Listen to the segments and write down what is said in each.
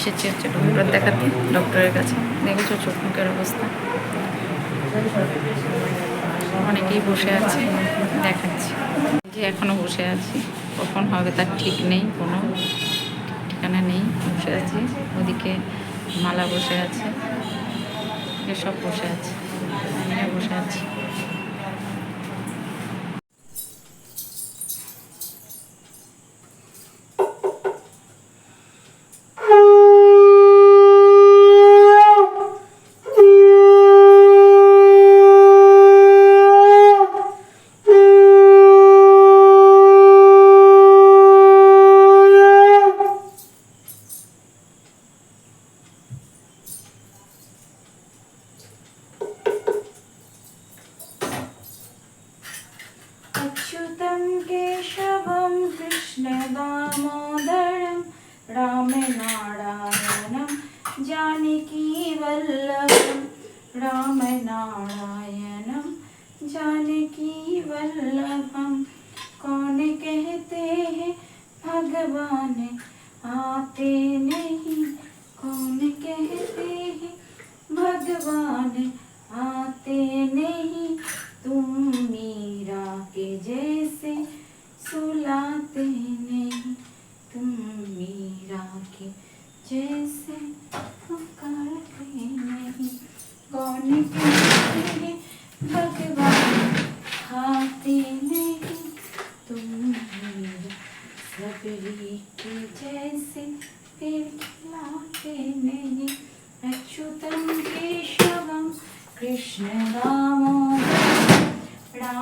এসেছি হচ্ছে ডক্টর দেখাতে, ডক্টরের কাছে। দেখেছ চোখ মুখের অবস্থা? অনেকেই বসে আছে, দেখাচ্ছি। যে এখনও বসে আছি, কখন হবে তার ঠিক নেই, কোনো ঠিকানা নেই, বসে আছি। ওদিকে মালা বসে আছে, এসব বসে আছে আমিও বসে আছি।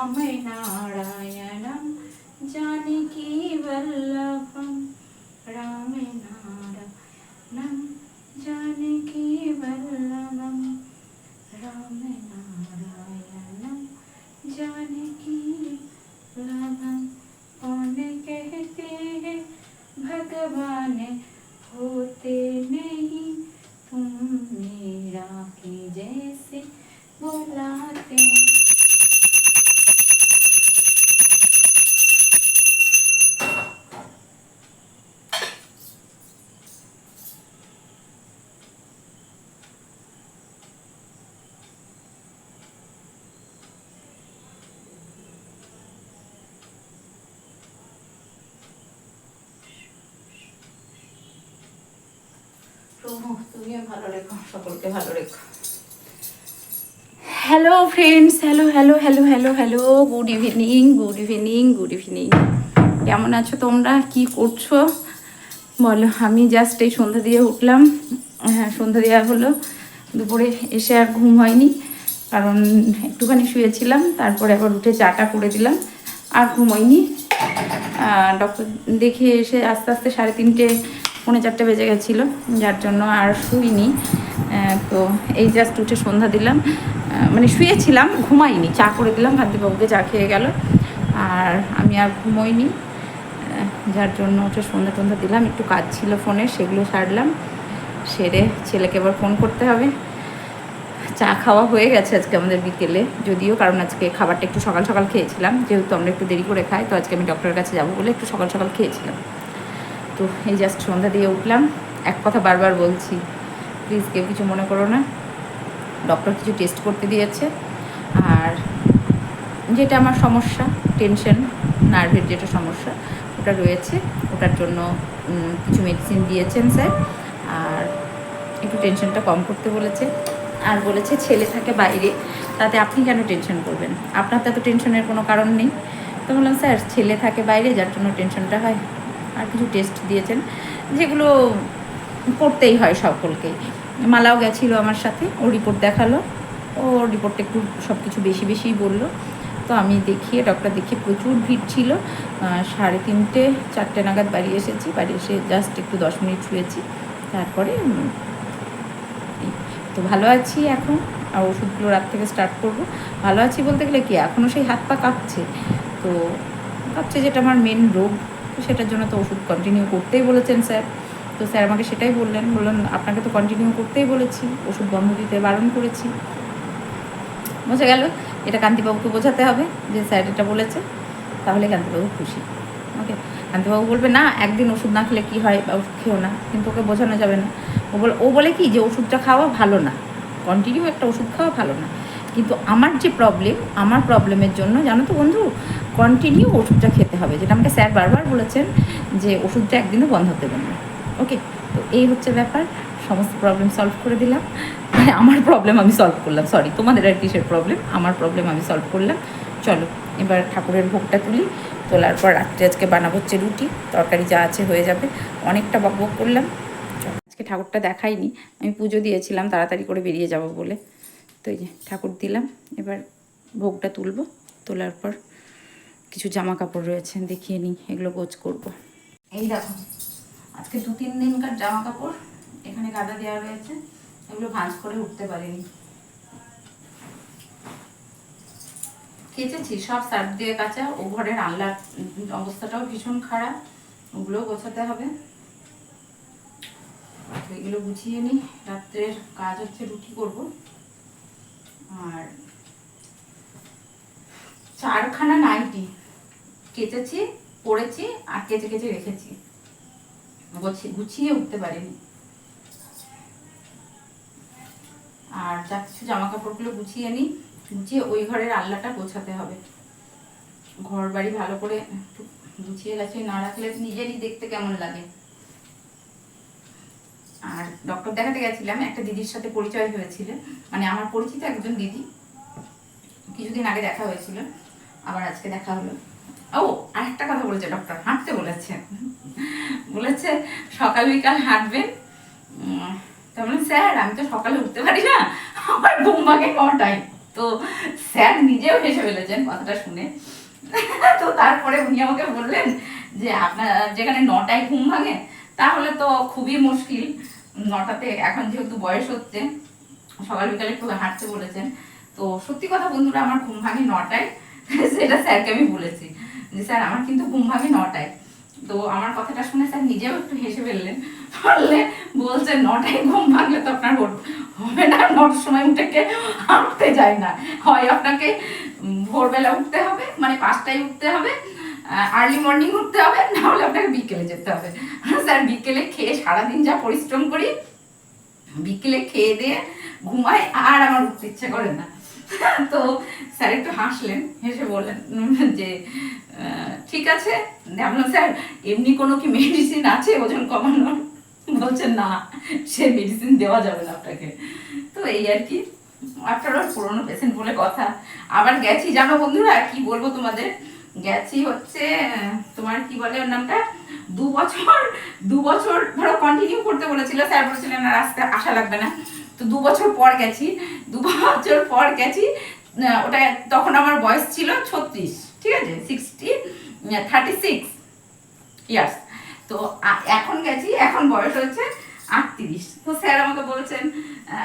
రామై నారాయణం జానకి వల్లభం రామే నారాయణం జానకి వల్లభం రామే నారాయణం జానకి వల్లభం कौन कहते हैं भगवान होते नहीं तुम मेरा की जैसे बुलाते hello friends hello hello hello hello hello good evening good evening good evening কেমন আছো তোমরা? কি করছ? বলো, আমি জাস্ট এই সন্ধ্যা দিয়ে উঠলাম। হ্যাঁ সন্ধ্যা দেওয়া হলো। দুপুরে এসে আর ঘুম হয়নি, কারণ একটুখানি শুয়েছিলাম, তারপরে আবার উঠে চাটা করে দিলাম, আর ঘুম হয়নি। ডক্টর দেখে এসে আস্তে আস্তে সাড়ে তিনটে পৌনে চারটে বেজে গেছিল, যার জন্য আর শুইনি। তো এই জাস্ট উঠে সন্ধ্যা দিলাম। মানে শুয়েছিলাম, ঘুমাইনি, চা করে দিলাম ভাদ্রবাবুকে চা খেয়ে গেল। আর আমি আর ঘুমোইনি। যার জন্য উঠে সন্ধ্যা টন্ধ্যা দিলাম, একটু কাজ ছিল ফোনে, সেগুলো সারলাম। সেরে ছেলেকে এবার ফোন করতে হবে। চা খাওয়া হয়ে গেছে আজকে আমাদের বিকেলে, যদিও কারণ আজকে খাবারটা একটু সকাল সকাল খেয়েছিলাম, যেহেতু আমরা একটু দেরি করে খাই, তো আজকে আমি ডক্টরের কাছে যাব বলে একটু সকাল সকাল খেয়েছিলাম। তো এই জাস্ট সন্ধ্যা দিয়ে উঠলাম। এক কথা বারবার বলছি প্লিজ কেউ কিছু মনে করো না। ডক্টর কিছু টেস্ট করতে দিয়েছে। আর যেটা আমার সমস্যা টেনশন নার্ভের যেটা সমস্যা, ওটা রয়েছে। ওটার জন্য কিছু মেডিসিন দিয়েছেন স্যার আর একটু টেনশনটা কম করতে বলেছে। আর বলেছে ছেলে থাকে বাইরে, তাতে আপনি কেন টেনশন করবেন? আপনার তো টেনশনের কোনো কারণ নেই। তো বললাম, স্যার, ছেলে থাকে বাইরে, যার জন্য টেনশনটা হয়। আর কিছু টেস্ট দিয়েছেন। যেগুলো করতেই হয় সকলকেই। মালাও গেছিল আমার সাথে, ও রিপোর্ট দেখাল। ও রিপোর্টটা একটু সব কিছু বেশি বেশিই বলল। তো আমি দেখিয়ে ডক্টর দেখিয়ে প্রচুর ভিড় ছিল। সাড়ে তিনটে, চারটে নাগাদ বাড়ি এসেছি। বাড়ি এসে জাস্ট একটু দশ মিনিট শুয়েছি। তারপরে তো ভালো আছি এখন। আর ওষুধগুলো রাত থেকে স্টার্ট করব। ভালো আছি বলতে গেলে কি এখনও সেই হাত পা কাঁপছে। তো কাঁপছে যেটা আমার মেন রোগ। তো সেটার জন্য তো ওষুধ কন্টিনিউ করতেই বলেছেন স্যার। তো স্যার আমাকে সেটাই বললেন বললেন, আপনাকে তো কন্টিনিউ করতেই বলেছি, ওষুধ বন্ধ দিতে বারণ করেছি। বোঝা গেল? এটা কান্তিবাবুকে বোঝাতে হবে যে স্যার এটা বলেছে, তাহলে কান্তিবাবু খুশি। ওকে? কান্তিবাবু বলবে, না, একদিন ওষুধ না খেলে কী হয় বা ওষুধ খেও না। কিন্তু ওকে বোঝানো যাবে না। ও বলে ও বলে কি যে ওষুধটা খাওয়া ভালো না। কন্টিনিউ একটা ওষুধ খাওয়া ভালো না। কিন্তু আমার যে প্রবলেম আমার প্রবলেমের জন্য, জানো তো বন্ধু কন্টিনিউ ওষুধটা খেতে হবে, যেটা আমাকে স্যার বারবার বলেছেন যে ওষুধটা একদিনও বন্ধ দেবেন না। ওকে তো এই হচ্ছে ব্যাপার, সমস্ত প্রবলেম সলভ করে দিলাম। মানে আমার প্রবলেম আমি সলভ করলাম সরি তোমাদের আর কিসের প্রবলেম আমার প্রবলেম আমি সলভ করলাম। চলো, এবার ঠাকুরের ভোগটা তুলি। তোলার পর রাত্রে আজকে বানাবো হচ্ছে রুটি, তরকারি যা আছে হয়ে যাবে। অনেকটা বক বক করলাম। আজকে ঠাকুরটা দেখাইনি, আমি পুজো দিয়েছিলাম, তাড়াতাড়ি করে বেরিয়ে যাব বলে। তো এই যে ঠাকুর দিলাম, এবার ভোগটা তুলবো, তোলার পর কিছু জামা কাপড় রয়েছে, দেখিয়ে নিই, এগুলো গোছ করব। এই দেখো, আজকে দু তিন দিনকার জামা কাপড় এখানে গাদা দেওয়া রয়েছে, এগুলো ভাঁজ করে উঠতে পারিনি। কেচেছি, সব সার্ফ দিয়ে কাঁচা, ও ঘরের আল্লার অবস্থাটাও ভীষণ খারাপ ওগুলো গোছাতে হবে। এগুলো গুছিয়ে নিই, রাত্রের কাজ হচ্ছে রুটি করব। আর চারখানা নাইটি কেচেছি পরেছি আর কেচে কেচে রেখেছি। গুছিয়ে উঠতে পারিনি। আর যা কিছু জামা কাপড়গুলো গুছিয়ে নিই গুছিয়ে ওই ঘরের আল্লাটা গোছাতে হবে। ঘর বাড়ি ভালো করে গুছিয়ে গাছিয়ে না রাখলে নিজেরই দেখতে কেমন লাগে। আর ডক্টর দেখাতে গেছিলাম, একটা দিদির সাথে পরিচয় হয়েছিল। মানে আমার পরিচিত একজন দিদি। কিছুদিন আগে দেখা হয়েছিল। আবার আজকে দেখা হলো। ও আরেকটা কথা বলেছে ডক্টর হাঁটতে বলেছে। বলেছে সকাল বিকাল হাঁটবেন? উম, স্যার আমি তো সকালে উঠতে পারি না। আমার ঘুম কটায় তো স্যার নিজেও হেসে ফেলেছেন কথাটা শুনে। তো তারপরে উনি আমাকে বললেন যে আপনার যেখানে নটায় ঘুম ভাঙে তাহলে তো খুবই মুশকিল। নটাতে এখন যেহেতু বয়স হচ্ছে সকাল বিকালে একটু হাঁটতে বলেছেন। তো সত্যি কথা বন্ধুরা আমার ঘুম ভাঙে নটায়। সেটা স্যারকে আমি বলেছি যে, স্যার, আমার কিন্তু ঘুম ভাঙে নটায়। তো আমার কথাটা শুনে স্যার নিজেও একটু হেসে ফেললেন। বললে, বলছে, নটায় ঘুম ভাঙলে তো আপনার হবে না নটার সময় উঠে কে হাঁটতে যায় না। হয় আপনাকে ভোরবেলা উঠতে হবে মানে পাঁচটায় উঠতে হবে আর্লি মর্নিং উঠতে হবে, না হলে আপনাকে বিকেলে যেতে হবে। স্যার বিকেলে খেয়ে সারাদিন যা পরিশ্রম করি, বিকেলে খেয়ে দিয়ে ঘুমাই, আর আমার উঠতে ইচ্ছে করে না। তো স্যার একটু হাসলেন হেসে বললেন যে ঠিক আছে বললাম, স্যার এমনি কোনো কি মেডিসিন আছে ওজন কমানোর? বলছেন না সে মেডিসিন দেওয়া যাবে না আপনাকে। তো এই আর কি আফটার পুরোনো পেশেন্ট বলে কথা। আবার গেছি জানো বন্ধুরা কি বলব তোমাদের? গেছি হচ্ছে তোমার কি বলে ওর নামটা? দু বছর দু বছর ধরো কন্টিনিউ করতে বলেছিল স্যার বলেছিলেন আর আসতে আসা লাগবে না। তো দু বছর পর গেছি, দু বছর পর গেছি ওটা তখন আমার বয়স ছিল ছত্রিশ, ঠিক আছে? সিক্সটি থার্টি সিক্স ইয়ার্স তো এখন গেছি, এখন বয়স হচ্ছে আটত্রিশ। তো স্যার আমাকে বলছেন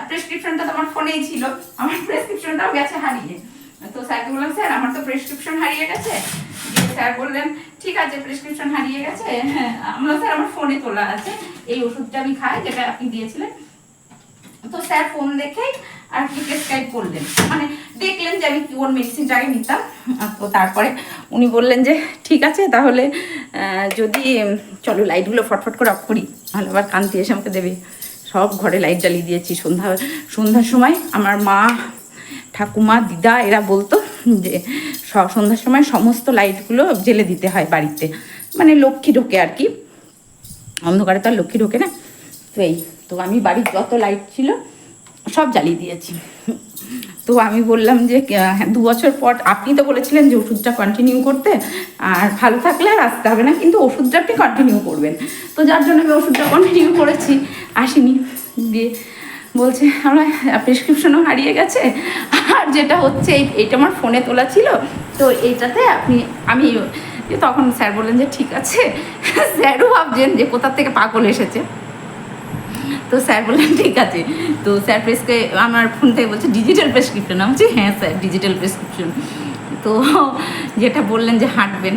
প্রেসক্রিপশনটা তো আমার ফোনেই ছিল, আমার প্রেসক্রিপশনটাও গেছে হারিয়ে। তো স্যারকে বললাম, স্যার, আমার তো প্রেসক্রিপশন হারিয়ে গেছে। স্যার বললেন, ঠিক আছে প্রেসক্রিপশন হারিয়ে গেছে। আমরা, স্যার, আমার ফোনে তোলা আছে, এই ওষুধটা আমি খাই, যেটা আপনি দিয়েছিলেন। তো স্যার ফোন দেখে আর কি প্রেসক্রাইব করলেন। মানে দেখলেন যে আমি কি ওর মেডিসিনটা আগে নিতাম। তো তারপরে উনি বললেন যে, ঠিক আছে, তাহলে যদি, চলো লাইটগুলো ফটফট করে অফ করি ভালো আবার কান্তি এসে আমাকে দেবে। সব ঘরে লাইট জ্বালিয়ে দিয়েছি। সন্ধ্যা, সন্ধ্যার সময় আমার মা, ঠাকুমা, দিদা এরা বলতো যে, স- সন্ধ্যার সময় সমস্ত লাইটগুলো জেলে দিতে হয় বাড়িতে। মানে লক্ষ্মী ঢোকে আর কি অন্ধকারে তো আর লক্ষ্মী ঢোকে না। তো এই তো আমি বাড়ির যত লাইট ছিল সব জ্বালিয়ে দিয়েছি। তো আমি বললাম যে হ্যাঁ দু বছর পর আপনি তো বলেছিলেন যে ওষুধটা কন্টিনিউ করতে, আর ভালো থাকলে আর আসতে হবে না, কিন্তু ওষুধটা আপনি কন্টিনিউ করবেন। তো যার জন্য আমি ওষুধটা কন্টিনিউ করেছি, আসিনি। দিয়ে বলছে, আমার প্রেসক্রিপশনও হারিয়ে গেছে। আর যেটা হচ্ছে, এই, এইটা আমার ফোনে তোলা ছিল। তো এইটাতে আপনি, আমি তখন স্যার বললেন যে, ঠিক আছে। স্যারও ভাবছেন যে, কোথা থেকে পাগল এসেছে? তো স্যার বললেন, ঠিক আছে। তো স্যার প্রেসকে আমার ফোন থেকে বলছে ডিজিটাল প্রেসক্রিপশন আমি বলছি হ্যাঁ স্যার ডিজিটাল প্রেসক্রিপশন তো যেটা বললেন যে হাঁটবেন,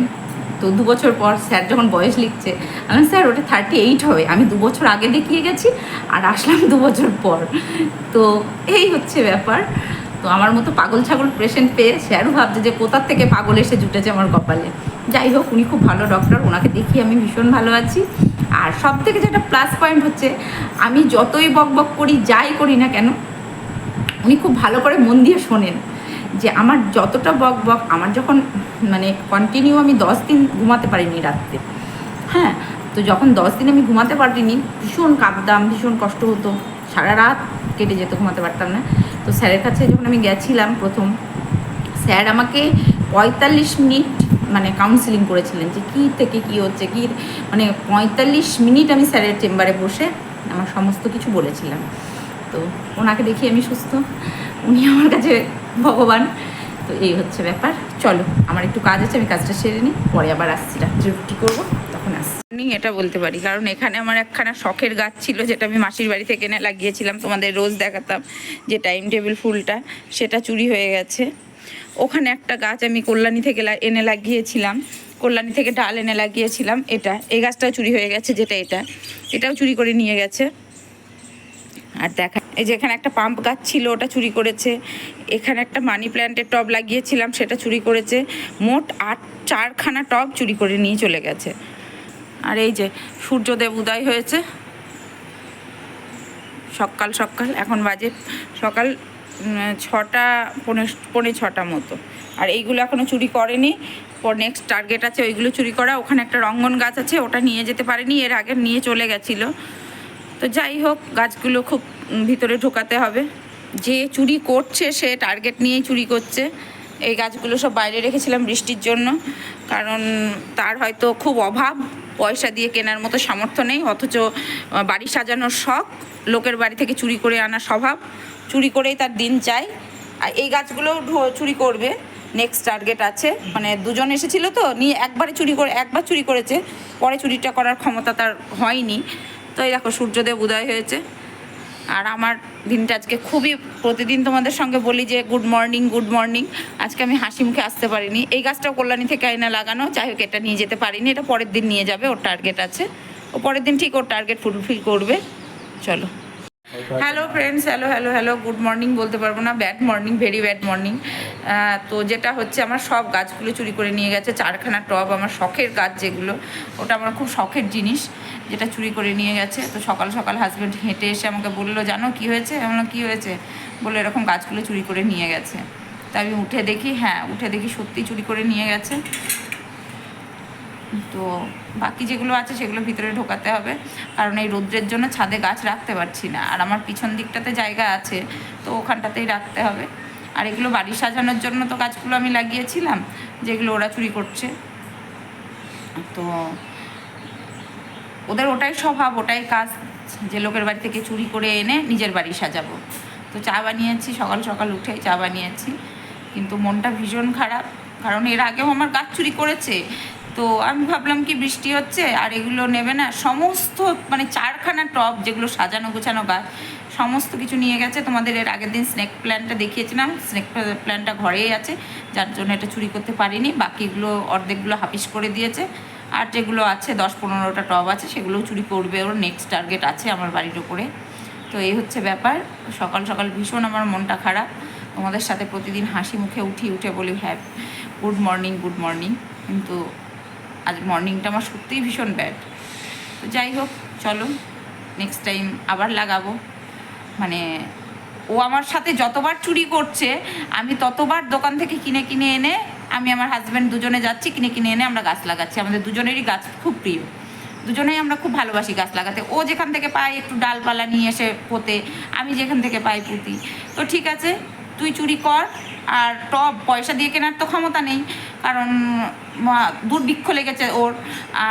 তো দু বছর পর স্যার যখন বয়স লিখছে, আমি স্যার, ওটা থার্টি এইট হবে। আমি দু বছর আগে দেখিয়ে গেছি আর আসলাম দু বছর পর। তো এই হচ্ছে ব্যাপার। তো আমার মতো পাগল ছাগল পেশেন্ট পেয়ে স্যারও ভাবছে যে কোথার থেকে পাগল এসে জুটেছে আমার কপালে। যাই হোক, উনি খুব ভালো ডক্টর ওনাকে দেখি আমি ভীষণ ভালো আছি। আর সব থেকে যেটা প্লাস পয়েন্ট হচ্ছে, আমি যতই বক বক করি, যাই করি না কেন, উনি খুব ভালো করে মন দিয়ে শোনেন যে আমার যতটা বক বক, আমার যখন মানে কন্টিনিউ আমি দশ দিন ঘুমাতে পারিনি রাত্রে। হ্যাঁ তো যখন দশ দিন আমি ঘুমাতে পারিনি, ভীষণ কাঁদতাম, ভীষণ কষ্ট হতো। সারা রাত কেটে যেত, ঘুমাতে পারতাম না। তো স্যারের কাছে যখন আমি গেছিলাম প্রথম, স্যার আমাকে পঁয়তাল্লিশ মিনিট মানে কাউন্সিলিং করেছিলেন যে কী থেকে কী হচ্ছে, কী মানে পঁয়তাল্লিশ মিনিট আমি স্যারের চেম্বারে বসে আমার সমস্ত কিছু বলেছিলাম। তো ওনাকে দেখি আমি সুস্থ, উনি আমার কাছে ভগবান। তো এই হচ্ছে ব্যাপার। চলো, আমার একটু কাজ আছে, আমি কাজটা সেরে নিই, পরে আবার আসছি, রাত্রে রুটি করব, তখন আসছি। এটা বলতে পারি, কারণ এখানে আমার একখানা শখের গাছ ছিল, যেটা আমি মাসির বাড়ি থেকে এনে লাগিয়েছিলাম। তোমাদের রোজ দেখাতাম যে টাইম টেবিল ফুলটা, সেটা চুরি হয়ে গেছে। ওখানে একটা গাছ আমি কল্যাণী থেকে এনে লাগিয়েছিলাম। কল্যাণী থেকে ডাল এনে লাগিয়েছিলাম এটা। এই গাছটাও চুরি হয়ে গেছে যেটা এটা। এটাও চুরি করে নিয়ে গেছে। আর দেখা এই যে এখানে একটা পাম্প গাছ ছিল, ওটা চুরি করেছে। এখানে একটা মানি প্ল্যান্টের টব লাগিয়েছিলাম, সেটা চুরি করেছে। মোট আট চারখানা টব চুরি করে নিয়ে চলে গেছে। আর এই যে সূর্যদেব উদয় হয়েছে। সকাল সকাল, এখন বাজে সকাল ছটা, পৌনে ছটা মতো। আর এইগুলো এখনও চুরি করেনি। পর নেক্সট টার্গেট আছে, ওইগুলো চুরি করা। ওখানে একটা রঙ্গন গাছ আছে, ওটা নিয়ে যেতে পারেনি। এর আগে নিয়ে চলে গেছিল। তো যাই হোক, গাছগুলো খুব ভিতরে ঢোকাতে হবে। যে চুরি করছে, সে টার্গেট নিয়েই চুরি করছে। এই গাছগুলো সব বাইরে রেখেছিলাম বৃষ্টির জন্য। কারণ তার হয়তো খুব অভাব। পয়সা দিয়ে কেনার মতো সামর্থ্য নেই। অথচ বাড়ি সাজানোর শখ। লোকের বাড়ি থেকে চুরি করে আনা স্বভাব। চুরি করেই তার দিন চায় আর এই গাছগুলো চুরি করবে। নেক্সট টার্গেট আছে। মানে দুজন এসেছিল তো, নিয়ে একবারে চুরি করে, একবার চুরি করেছে। পরে চুরিটা করার ক্ষমতা তার হয়নি। তো এই দেখো, সূর্যদেব উদয় হয়েছে। আর আমার দিনটা আজকে খুবই, প্রতিদিন তোমাদের সঙ্গে বলি যে গুড মর্নিং গুড মর্নিং আজকে আমি হাসি মুখে আসতে পারিনি। এই গাছটাও কল্যাণী থেকে আইনা লাগানো। যাই হোক, এটা নিয়ে যেতে পারিনি। এটা পরের দিন নিয়ে যাবে, ওর টার্গেট আছে। ও পরের দিন ঠিক ওর টার্গেট ফুলফিল করবে। চলো। Hello friends hello hello hello good morning বলতে পারব না। Bad morning very bad morning তো যেটা হচ্ছে আমার সব গাছগুলো চুরি করে নিয়ে গেছে। চারখানা টব আমার শখের গাছ যেগুলো, ওটা আমার খুব শখের জিনিস যেটা চুরি করে নিয়ে গেছে। তো সকাল সকাল হাজব্যান্ড হেঁটে এসে আমাকে বলল, জানো কি হয়েছে? এমন কি হয়েছে? বলে এরকম গাছগুলো চুরি করে নিয়ে গেছে। তা আমি উঠে দেখি হ্যাঁ উঠে দেখি সত্যি চুরি করে নিয়ে গেছে। তো বাকি যেগুলো আছে সেগুলো ভিতরে ঢোকাতে হবে। কারণ এই রৌদ্রের জন্য ছাদে গাছ রাখতে পারছি না। আর আমার পিছন দিকটাতে জায়গা আছে, তো ওখানটাতেই রাখতে হবে। আর এগুলো বাড়ি সাজানোর জন্য তো গাছগুলো আমি লাগিয়েছিলাম, যেগুলো ওরা চুরি করছে। তো ওদের ওটাই স্বভাব, ওটাই কাজ। যে লোকের বাড়ি থেকে চুরি করে এনে নিজের বাড়ি সাজাবো। তো চা বানিয়েছি, সকাল সকাল উঠেই চা বানিয়েছি। কিন্তু মনটা ভীষণ খারাপ। কারণ এর আগেও আমার গাছ চুরি করেছে। তো আমি ভাবলাম কি বৃষ্টি হচ্ছে আর এগুলো নেবে না। সমস্ত মানে চারখানা টব যেগুলো সাজানো গোছানো গাছ সমস্ত কিছু নিয়ে গেছে। তোমাদের এর আগের দিন স্নেক প্ল্যানটা দেখিয়েছিলাম। স্নেক প্ল্যানটা ঘরেই আছে, যার জন্য এটা চুরি করতে পারিনি। বাকিগুলো অর্ধেকগুলো হাফিস করে দিয়েছে। আর যেগুলো আছে, দশ পনেরোটা টব আছে, সেগুলোও চুরি করবে ওর। নেক্সট টার্গেট আছে আমার বাড়ির ওপরে। তো এই হচ্ছে ব্যাপার। সকাল সকাল ভীষণ আমার মনটা খারাপ। তোমাদের সাথে প্রতিদিন হাসি মুখে উঠি, উঠে বলি হ্যাঁ গুড মর্নিং গুড মর্নিং। কিন্তু আজ মর্নিংটা আমার সত্যিই ভীষণ ব্যাড তো যাই হোক, চলো নেক্সট টাইম আবার লাগাবো। মানে ও আমার সাথে যতবার চুরি করছে, আমি ততবার দোকান থেকে কিনে কিনে এনে, আমি আমার হাজব্যান্ড দুজনে যাচ্ছি, কিনে কিনে এনে আমরা গাছ লাগাচ্ছি। আমাদের দুজনেরই গাছ খুব প্রিয়। দুজনেই আমরা খুব ভালোবাসি গাছ লাগাতে। ও যেখান থেকে পায় একটু ডালপালা নিয়ে এসে পোতে, আমি যেখান থেকে পাই পুঁতি। তো ঠিক আছে, তুই চুরি কর, আর টব, পয়সা দিয়ে কেনার তো ক্ষমতা নেই। কারণ দুর্ভিক্ষ লেগেছে ওর।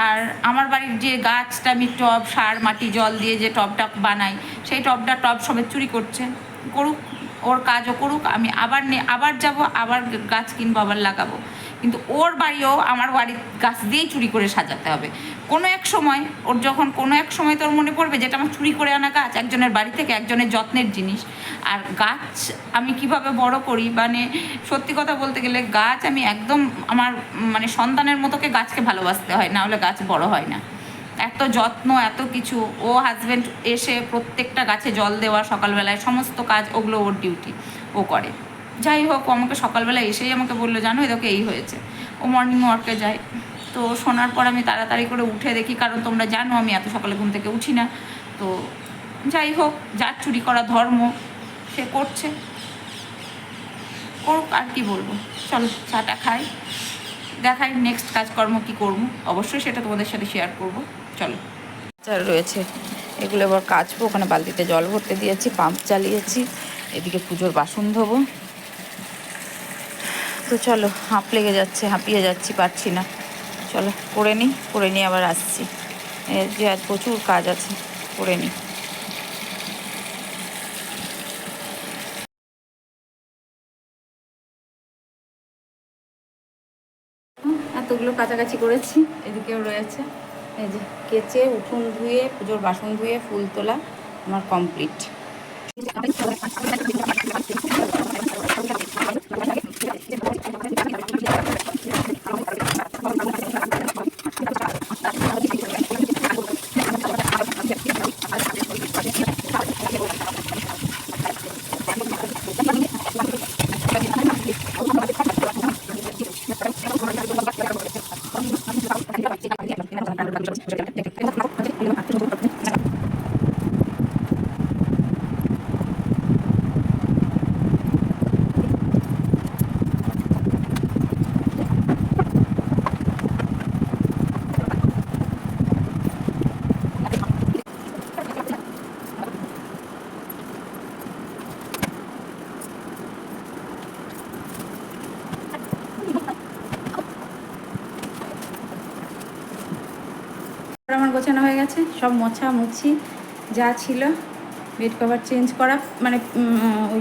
আর আমার বাড়ির যে গাছটা আমি টব, সার, মাটি, জল দিয়ে যে টবটা বানাই, সেই টবটা টব সবে চুরি করছে। করুক, ওর কাজও করুক, আমি আবার নে, আবার যাব, আবার গাছ কিনবো, আবার লাগাবো। কিন্তু ওর বাড়িও আমার বাড়ির গাছ দিয়েই চুরি করে সাজাতে হবে। কোনো এক সময়, ওর যখন কোনো এক সময় তোর মনে পড়বে যেটা আমার চুরি করে আনা গাছ, একজনের বাড়ি থেকে একজনের যত্নের জিনিস। আর গাছ আমি কীভাবে বড় করি? মানে সত্যি কথা বলতে গেলে গাছ আমি একদম আমার মানে সন্তানের মতোকে গাছকে ভালোবাসতে হয়, না হলে গাছ বড় হয় না। এত যত্ন, এত কিছু। ও হাজবেন্ড এসে প্রত্যেকটা গাছে জল দেওয়া, সকালবেলায় সমস্ত কাজ, ওগুলো ওর ডিউটি ও করে। যাই হোক আমাকে সকালবেলা এসেই আমাকে বলল জানো এদেরকে এই হয়েছে। ও মর্নিং ওয়ার্কে যায়। তো শোনার পর আমি তাড়াতাড়ি করে উঠে দেখি, কারণ তোমরা জানো আমি এত সকালে ঘুম থেকে উঠি না। তো যাই হোক, যার চুরি করা ধর্ম, সে করছে। করুক, আর কি বলব। চলো, চাটা খাই। দেখাই নেক্সট কাজকর্ম কি করব। অবশ্যই সেটা তোমাদের সাথে শেয়ার করব। চলো। চাল রয়েছে। এগুলো এবার কাচবো। ওখানে বালতিতে জল ভরতে দিয়েছি পাম্প চালিয়েছি। এদিকে পুজোর বাসন ধোবো। তো চলো, হাঁপ লেগে যাচ্ছে, হাঁপিয়ে যাচ্ছি, পারছি না। চলো, করে নিই, করে নিয়ে আবার আসছি। যে আজ প্রচুর কাজ আছে, করে নিই। এতগুলো কাছাকাছি করেছি, এদিকেও রয়েছে। এই যে কেচে, উঠুন ধুয়ে, পুজোর বাসন ধুয়ে, ফুল তোলা আমার কমপ্লিট আমার গোছানো হয়ে গেছে, সব মোছা মুছি যা ছিল বেড কভার চেঞ্জ করা মানে ওই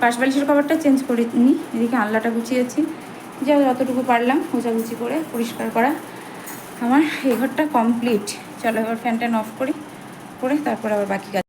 পাশ বালিশের কভারটা চেঞ্জ করে নিই এদিকে আনলাটা গুছিয়েছি। যা যতটুকু পারলাম গোছাগুছি করে পরিষ্কার করা। আমার এই ঘরটা কমপ্লিট চলো এবার ফ্যানটা অফ করি, করে তারপর আবার বাকি কাজ।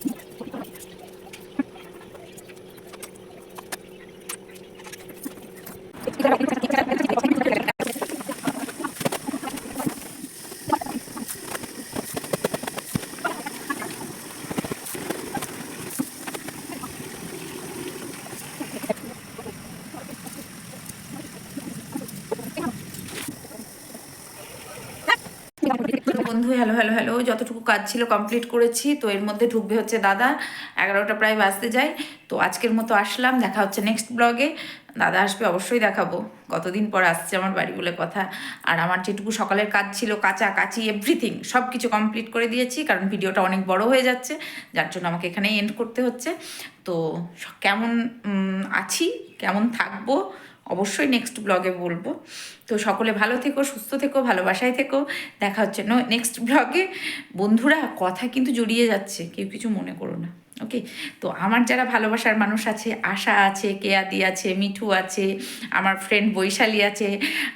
বন্ধু হ্যালো হ্যালো হ্যালো যতটুকু কাজ ছিল কমপ্লিট করেছি। তো এর মধ্যে ঢুকবে হচ্ছে দাদা। এগারোটা প্রায় বাজতে যায়। তো আজকের মতো আসলাম। দেখা হচ্ছে নেক্সট ব্লগে দাদা আসবে, অবশ্যই দেখাবো। কতদিন পর আসছে আমার বাড়ি বলে কথা। আর আমার যেটুকু সকালের কাজ ছিল, কাঁচা, কাচি এভরিথিং সব কিছু কমপ্লিট করে দিয়েছি, কারণ ভিডিওটা অনেক বড় হয়ে যাচ্ছে। যার জন্য আমাকে এখানেই এন্ড করতে হচ্ছে। তো কেমন আছি, কেমন থাকব? অবশ্যই নেক্সট ব্লগে বলব। তো সকলে ভালো থেকো, সুস্থ থেকো, ভালোবাসায় থেকো। দেখা হচ্ছে নেক্সট ব্লগে বন্ধুরা, কথা কিন্তু জড়িয়ে যাচ্ছে, কেউ কিছু মনে করো না ওকে তো আমার যারা ভালোবাসার মানুষ আছে, আশা আছে, কেয়াদি আছে, মিঠু আছে, আমার ফ্রেন্ড বৈশালী আছে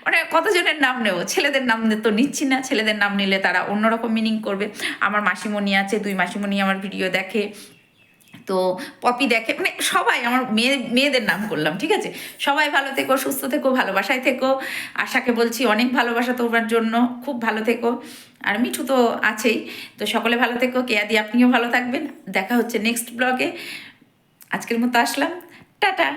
মানে কতজনের নাম নেব? ছেলেদের নাম তো নিচ্ছি না, ছেলেদের নাম নিলে তারা অন্যরকম মিনিং করবে। আমার মাসিমণি আছে, দুই মাসিমণি আমার ভিডিও দেখে। তো পপি দেখে মানে সবাই, আমার মেয়ে, মেয়েদের নাম করলাম ঠিক আছে? সবাই ভালো থেকো, সুস্থ থেকো ভালোবাসায় থেকো। আশাকে বলছি, অনেক ভালোবাসা তোমার জন্য, খুব ভালো থেকো। আর মিঠু তো আছেই, তো সকলে ভালো থেকো। কেয়াদি, আপনিও ভালো থাকবেন। দেখা হচ্ছে নেক্সট ব্লগে আজকের মতো আসলাম। টাটা!